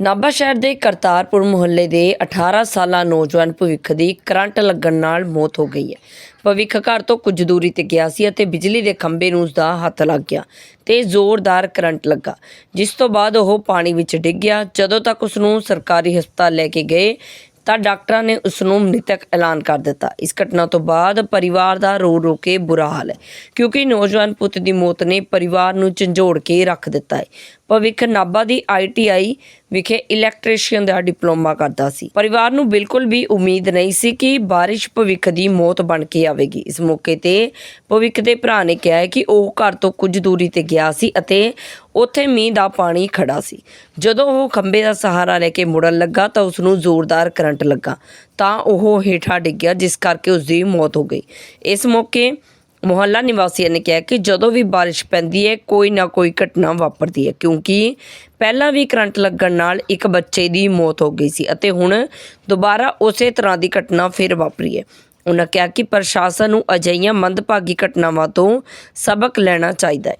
ਨਾਭਾ ਸ਼ਹਿਰ ਦੇ ਕਰਤਾਰਪੁਰ ਮੁਹੱਲੇ ਦੇ 18 ਸਾਲਾ ਨੌਜਵਾਨ ਭਵਿੱਖ ਦੀ ਕਰੰਟ ਲੱਗਣ ਨਾਲ ਮੌਤ ਹੋ ਗਈ ਹੈ। ਭਵਿੱਖ ਘਰ ਤੋਂ ਕੁਝ ਦੂਰੀ ਤੇ ਗਿਆ ਸੀ ਅਤੇ ਬਿਜਲੀ ਦੇ ਖੰਭੇ ਨੂੰ ਉਸ ਦਾ ਹੱਥ ਲੱਗ ਗਿਆ ਤੇ ਜ਼ੋਰਦਾਰ ਕਰੰਟ ਲੱਗਾ, ਜਿਸ ਤੋਂ ਬਾਅਦ ਉਹ ਪਾਣੀ ਵਿੱਚ ਡਿੱਗ ਗਿਆ। ਜਦੋਂ ਤੱਕ ਉਸ ਨੂੰ ਸਰਕਾਰੀ ਹਸਪਤਾਲ ਲੈ ਕੇ ਗਏ ਤਾਂ ਡਾਕਟਰਾਂ ਨੇ ਉਸ ਨੂੰ ਮ੍ਰਿਤਕ ਐਲਾਨ ਕਰ ਦਿੱਤਾ। ਇਸ ਘਟਨਾ ਤੋਂ ਬਾਅਦ ਪਰਿਵਾਰ ਦਾ ਰੋ ਰੋ ਕੇ ਬੁਰਾ ਹਾਲ ਹੈ, ਕਿਉਂਕਿ ਨੌਜਵਾਨ ਪੁੱਤ ਦੀ ਮੌਤ ਨੇ ਪਰਿਵਾਰ ਨੂੰ ਝੰਜੋੜ ਕੇ ਰੱਖ ਦਿੱਤਾ ਹੈ। ਭਵਿੱਖ ਨਾਭਾ ਦੀ ਆਈਟੀਆਈ ਵਿਖੇ ਇਲੈਕਟ੍ਰੀਸ਼ੀਅਨ ਦਾ ਡਿਪਲੋਮਾ ਕਰਦਾ ਸੀ। ਪਰਿਵਾਰ ਨੂੰ ਬਿਲਕੁਲ ਵੀ ਉਮੀਦ ਨਹੀਂ ਸੀ ਕਿ ਬਾਰਿਸ਼ ਭਵਿੱਖ ਦੀ ਮੌਤ ਬਣ ਕੇ ਆਵੇਗੀ। ਇਸ ਮੌਕੇ ਤੇ ਭਵਿੱਖ ਦੇ ਭਰਾ ਨੇ ਕਿਹਾ ਕਿ ਉਹ ਘਰ ਤੋਂ ਕੁਝ ਦੂਰੀ ਤੇ ਗਿਆ ਸੀ ਅਤੇ ਉੱਥੇ ਮੀਂਹ ਦਾ ਪਾਣੀ ਖੜਾ ਸੀ। ਜਦੋਂ ਉਹ ਖੰਭੇ ਦਾ ਸਹਾਰਾ ਲੈ ਕੇ ਮੁੜਨ ਲੱਗਾ ਤਾਂ ਉਸ ਨੂੰ ਜ਼ੋਰਦਾਰ ਕਰੰਟ ਲੱਗਾ ਤਾਂ ਉਹ ਹੇਠਾਂ ਡਿੱਗਿਆ ਜਿਸ ਕਰਕੇ ਉਸ ਦੀ ਮੌਤ ਹੋ ਗਈ। ਇਸ ਮੌਕੇ ਮੁਹੱਲਾ ਨਿਵਾਸੀਆਂ ਨੇ ਕਿਹਾ ਕਿ ਜਦੋਂ ਵੀ ਬਾਰਿਸ਼ ਪੈਂਦੀ ਹੈ, ਕੋਈ ਨਾ ਕੋਈ ਘਟਨਾ ਵਾਪਰਦੀ ਹੈ, ਕਿਉਂਕਿ ਪਹਿਲਾਂ ਵੀ ਕਰੰਟ ਲੱਗਣ ਨਾਲ ਇੱਕ ਬੱਚੇ ਦੀ ਮੌਤ ਹੋ ਗਈ ਸੀ ਅਤੇ ਹੁਣ ਦੁਬਾਰਾ ਉਸੇ ਤਰ੍ਹਾਂ ਦੀ ਘਟਨਾ ਫਿਰ ਵਾਪਰੀ ਹੈ। ਉਹਨਾਂ ਕਿਹਾ ਕਿ ਪ੍ਰਸ਼ਾਸਨ ਨੂੰ ਅਜਿਹੀਆਂ ਮੰਦਭਾਗੀ ਘਟਨਾਵਾਂ ਤੋਂ ਸਬਕ ਲੈਣਾ ਚਾਹੀਦਾ ਹੈ।